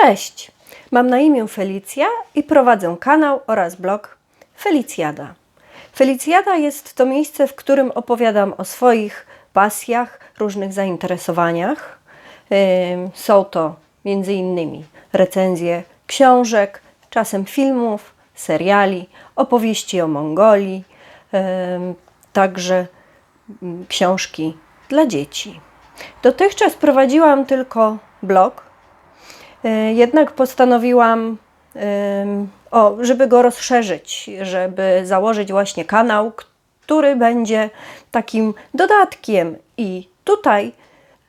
Cześć! Mam na imię Felicja i prowadzę kanał oraz blog Felicjada. Felicjada jest to miejsce, w którym opowiadam o swoich pasjach, różnych zainteresowaniach. Są to innymi recenzje książek, czasem filmów, seriali, opowieści o Mongolii, także mm, książki dla dzieci. Dotychczas prowadziłam tylko blog, Jednak postanowiłam, o, żeby go rozszerzyć, żeby założyć właśnie kanał, który będzie takim dodatkiem. I tutaj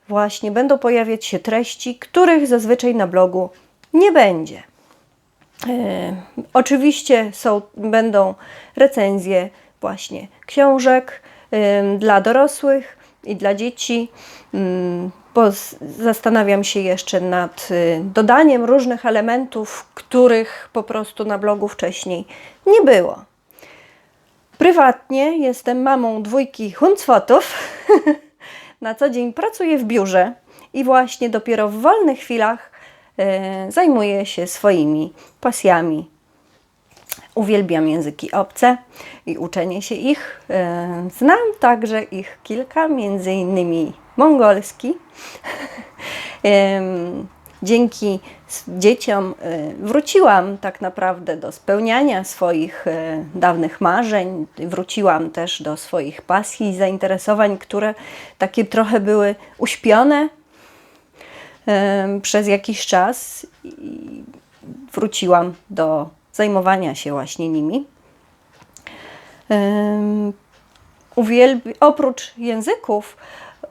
właśnie będą pojawiać się treści, których zazwyczaj na blogu nie będzie. E, Oczywiście są, będą recenzje właśnie książek dla dorosłych i dla dzieci, bo zastanawiam się jeszcze nad y, dodaniem różnych elementów, których po prostu na blogu wcześniej nie było. Prywatnie jestem mamą dwójki huncwotów. Na co dzień pracuję w biurze i właśnie dopiero w wolnych chwilach e, zajmuję się swoimi pasjami. Uwielbiam języki obce i uczenie się ich. E, Znam także ich kilka, między innymi mongolski. Dzięki dzieciom e, wróciłam tak naprawdę do spełniania swoich e, dawnych marzeń, wróciłam też do swoich pasji i zainteresowań, które takie trochę były uśpione przez jakiś czas i wróciłam do zajmowania się właśnie nimi. Uwielbi- oprócz języków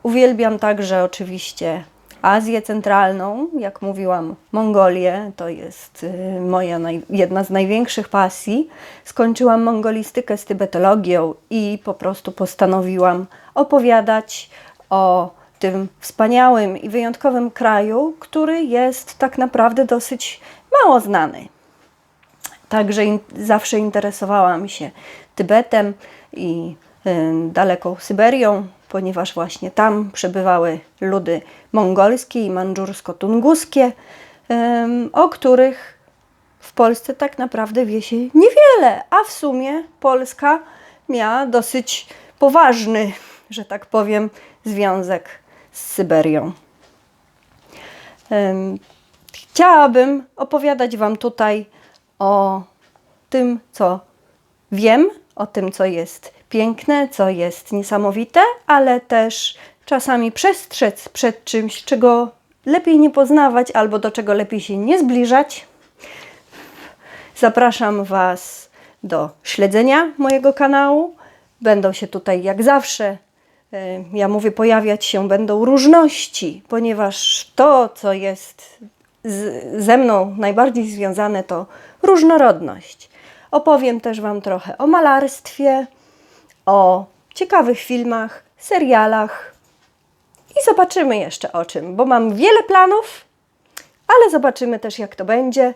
uwielbiam także oczywiście Azję Centralną, jak mówiłam, Mongolię, to jest y, moja jedna z największych pasji. Skończyłam mongolistykę z tybetologią i po prostu postanowiłam opowiadać o tym wspaniałym i wyjątkowym kraju, który jest tak naprawdę dosyć mało znany. Także in, zawsze interesowałam się Tybetem i y, daleką Syberią, ponieważ właśnie tam przebywały ludy mongolskie i mandżursko-tunguskie, o których w Polsce tak naprawdę wie się niewiele, a w sumie Polska miała dosyć poważny, że tak powiem, związek z Syberią. Chciałabym opowiadać Wam tutaj o tym, co wiem, o tym, co jest piękne, co jest niesamowite, ale też czasami przestrzec przed czymś, czego lepiej nie poznawać albo do czego lepiej się nie zbliżać. Zapraszam Was do śledzenia mojego kanału. Będą się tutaj, jak zawsze, e, ja mówię, pojawiać się będą różności, ponieważ to, co jest z, ze mną najbardziej związane, to różnorodność. Opowiem też Wam trochę o malarstwie, o ciekawych filmach, serialach i zobaczymy jeszcze o czym, bo mam wiele planów, ale zobaczymy też, jak to będzie.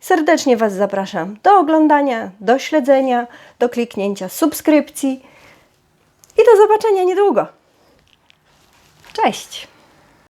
Serdecznie Was zapraszam do oglądania, do śledzenia, do kliknięcia subskrypcji i do zobaczenia niedługo. Cześć!